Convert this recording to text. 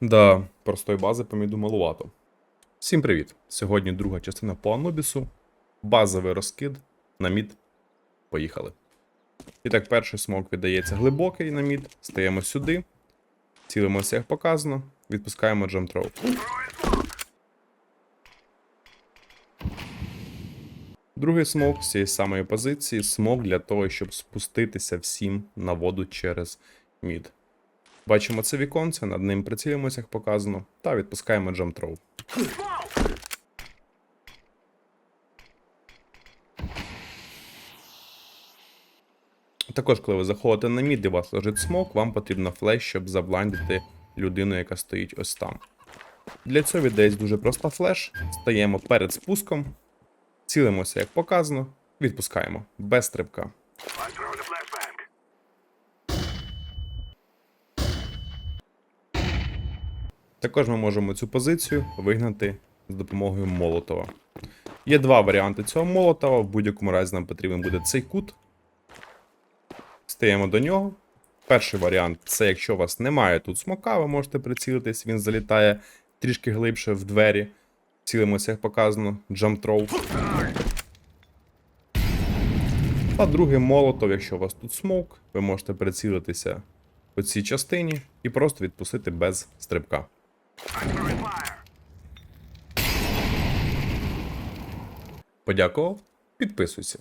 Да, простої бази поміду малувато. Всім привіт! Сьогодні друга частина по Анубісу. Базовий розкид на мід. Поїхали. І так, перший смок віддається глибокий на мід. Стаємо сюди. Цілимося, як показано. Відпускаємо джамтроу. Другий смок з цієї самої позиції. Смок для того, щоб спуститися всім на воду через мід. Бачимо це віконце, над ним прицілимося, як показано, та відпускаємо джамтроу. Також, коли ви заходите на мід і вас лежить смок, вам потрібно флеш, щоб забландити людину, яка стоїть ось там. Для цього віддається дуже просто флеш. Стаємо перед спуском, цілимося, як показано, відпускаємо без стрибка. Також ми можемо цю позицію вигнати з допомогою молотова. Є два варіанти цього молотова. В будь-якому разі нам потрібен буде цей кут. Стаємо до нього. Перший варіант це якщо у вас немає тут смока, ви можете прицілитись, він залітає трішки глибше в двері. Цілимося, як показано, джамтроу. А другий молотов, якщо у вас тут смок, ви можете прицілитися по цій частині і просто відпустити без стрибка. Подякував, підписуйся.